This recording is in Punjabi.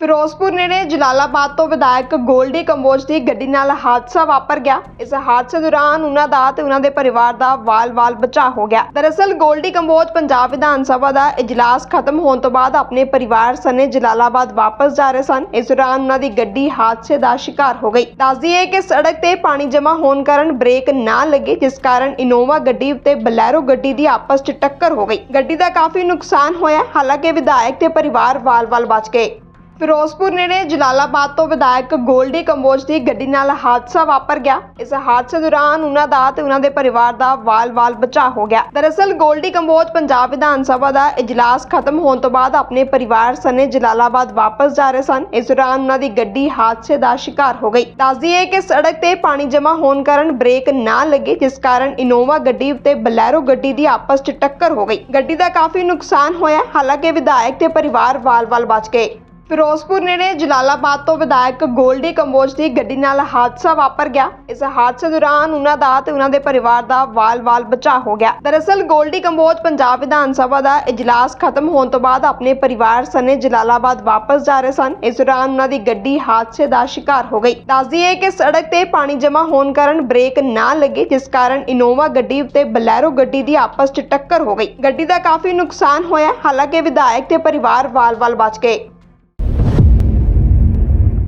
ਫਿਰੋਜ਼ਪੁਰ ਨੇੜੇ ਜਲਾਲਾਬਾਦ ਤੋਂ ਵਿਧਾਇਕ ਗੋਲਡੀ ਕੰਬੋਜ ਦੀ ਗੱਡੀ ਨਾਲ ਹਾਦਸਾ ਵਾਪਰ ਗਿਆ। ਇਸ ਹਾਦਸੇ ਦੌਰਾਨ ਉਹਨਾਂ ਦਾ ਤੇ ਉਹਨਾਂ ਦੇ ਪਰਿਵਾਰ ਦਾ ਵਾਲ-ਵਾਲ ਬਚਾਅ ਹੋ ਗਿਆ। ਦਰਅਸਲ ਗੋਲਡੀ ਕੰਬੋਜ ਪੰਜਾਬ ਵਿਧਾਨ ਸਭਾ ਦਾ ਇਜਲਾਸ ਖਤਮ ਹੋਣ ਤੋਂ ਬਾਅਦ ਆਪਣੇ ਪਰਿਵਾਰ ਸਣੇ ਜਲਾਲਾਬਾਦ ਵਾਪਸ ਜਾ ਰਹੇ ਸਨ। ਇਸ ਦੌਰਾਨ ਉਹਨਾਂ ਦੀ ਗੱਡੀ ਹਾਦਸੇ ਦਾ ਸ਼ਿਕਾਰ ਹੋ ਗਈ। ਦੱਸਦੀ ਹੈ ਕਿ ਸੜਕ ਤੇ ਪਾਣੀ ਜਮ੍ਹਾਂ ਹੋਣ ਕਾਰਨ ਬ੍ਰੇਕ ਨਾ ਲੱਗੇ, ਜਿਸ ਕਾਰਨ ਇਨੋਵਾ ਗੱਡੀ ਉੱਤੇ ਬਲੈਰੋ ਗੱਡੀ ਦੀ ਆਪਸ 'ਚ ਟੱਕਰ ਹੋ ਗਈ। ਗੱਡੀ ਦਾ ਕਾਫੀ ਨੁਕਸਾਨ ਹੋਇਆ, ਹਾਲਾਂਕਿ ਵਿਧਾਇਕ ਤੇ ਪਰਿਵਾਰ ਵਾਲ-ਵਾਲ ਬਚ ਗਏ। ਫਿਰੋਜ਼ਪੁਰ ਨੇੜੇ ਜਲਾਲਾਬਾਦ ਤੋਂ ਵਿਧਾਇਕ ਗੋਲਡੀ ਕੰਬੋਜ ਦੀ ਗੱਡੀ ਨਾਲ ਹਾਦਸਾ ਵਾਪਰ ਗਿਆ। ਇਸ ਹਾਦਸੇ ਦੌਰਾਨ ਉਹਨਾਂ ਦਾ ਤੇ ਉਹਨਾਂ ਦੇ ਪਰਿਵਾਰ ਦਾ ਵਾਲ-ਵਾਲ ਬਚਾਅ ਹੋ ਗਿਆ। ਦਰਅਸਲ ਗੋਲਡੀ ਕੰਬੋਜ ਪੰਜਾਬ ਵਿਧਾਨ ਸਭਾ ਦਾ ਇਜਲਾਸ ਖਤਮ ਹੋਣ ਤੋਂ ਬਾਅਦ ਆਪਣੇ ਪਰਿਵਾਰ ਸਣੇ ਜਲਾਲਾਬਾਦ ਵਾਪਸ ਜਾ ਰਹੇ ਸਨ। ਇਸ ਦੌਰਾਨ ਉਹਨਾਂ ਦੀ ਗੱਡੀ ਹਾਦਸੇ ਦਾ ਸ਼ਿਕਾਰ ਹੋ ਗਈ। ਦੱਸਦੀ ਹੈ ਕਿ ਸੜਕ ਤੇ ਪਾਣੀ ਜਮ੍ਹਾਂ ਹੋਣ ਕਾਰਨ ਬ੍ਰੇਕ ਨਾ ਲੱਗੇ, ਜਿਸ ਕਾਰਨ ਇਨੋਵਾ ਗੱਡੀ ਤੇ ਬਲੈਰੋ ਗੱਡੀ ਦੀ ਆਪਸ 'ਚ ਟੱਕਰ ਹੋ ਗਈ। ਗੱਡੀ ਦਾ ਕਾਫੀ ਨੁਕਸਾਨ ਹੋਇਆ, ਹਾਲਾਂਕਿ ਵਿਧਾਇਕ ਤੇ ਪਰਿਵਾਰ ਵਾਲ-ਵਾਲ ਬਚ ਗਏ। ਫਿਰੋਜ਼ਪੁਰ ਨੇੜੇ ਜਲਾਲਾਬਾਦ ਤੋਂ ਵਿਧਾਇਕ ਗੋਲਡੀ ਕੰਬੋਜ ਦੀ ਗੱਡੀ ਨਾਲ ਹਾਦਸਾ ਵਾਪਰ ਗਿਆ। ਇਸ ਹਾਦਸੇ ਦੌਰਾਨ ਉਹਨਾਂ ਦਾ ਤੇ ਉਹਨਾਂ ਦੇ ਪਰਿਵਾਰ ਦਾ ਵਾਲ-ਵਾਲ ਬਚਾਅ ਹੋ ਗਿਆ। ਦਰਅਸਲ ਗੋਲਡੀ ਕੰਬੋਜ ਪੰਜਾਬ ਵਿਧਾਨ ਸਭਾ ਦਾ ਇਜਲਾਸ ਖਤਮ ਹੋਣ ਤੋਂ ਬਾਅਦ ਆਪਣੇ ਪਰਿਵਾਰ ਸਣੇ ਜਲਾਲਾਬਾਦ ਵਾਪਸ ਜਾ ਰਹੇ ਸਨ। ਇਸ ਦੌਰਾਨ ਉਹਨਾਂ ਦੀ ਗੱਡੀ ਹਾਦਸੇ ਦਾ ਸ਼ਿਕਾਰ ਹੋ ਗਈ। ਦੱਸਦੀ ਹੈ ਕਿ ਸੜਕ ਤੇ ਪਾਣੀ ਜਮ੍ਹਾਂ ਹੋਣ ਕਾਰਨ ਬ੍ਰੇਕ ਨਾ ਲੱਗੇ, ਜਿਸ ਕਾਰਨ ਇਨੋਵਾ ਗੱਡੀ ਤੇ ਬਲੈਰੋ ਗੱਡੀ ਦੀ ਆਪਸ 'ਚ ਟੱਕਰ ਹੋ ਗਈ। ਗੱਡੀ ਦਾ ਕਾਫੀ ਨੁਕਸਾਨ ਹੋਇਆ, ਹਾਲਾਂਕਿ ਵਿਧਾਇਕ ਤੇ ਪਰਿਵਾਰ ਵਾਲ-ਵਾਲ ਬਚ ਗਏ।